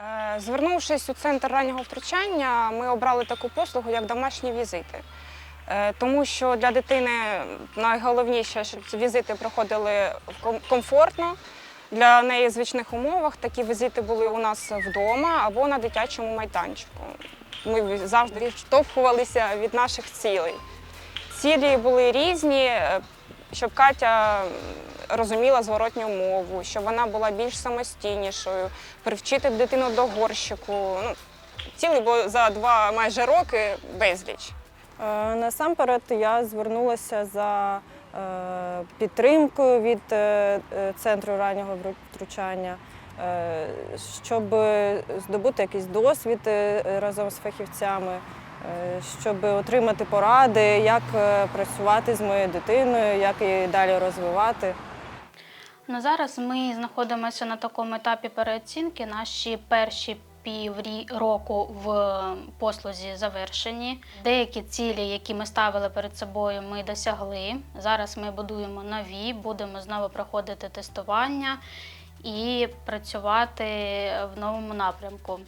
Е, Звернувшись у центр раннього втручання, ми обрали таку послугу, як домашні візити. Е, Тому що для дитини найголовніше, щоб ці візити проходили комфортно, для неї в звичних умовах. Такі візити були у нас вдома або на дитячому майданчику. Ми завжди відштовхувалися від наших цілей. Цілі були різні, е, щоб Катя розуміла зворотню мову, щоб вона була більш самостійнішою, привчити дитину до горщику. Ну, цілі було за два майже роки безліч. Е, Насамперед я звернулася за е, підтримкою від е, центру раннього втручання, щоб здобути якийсь досвід разом з фахівцями, щоб отримати поради, як е, працювати з моєю дитиною, як її далі розвивати. Ну, зараз ми знаходимося на такому етапі переоцінки. Наші перші півроку в послузі завершені. Деякі цілі, які ми ставили перед собою, ми досягли. Зараз ми будуємо нові, будемо знову проходити тестування і працювати в новому напрямку.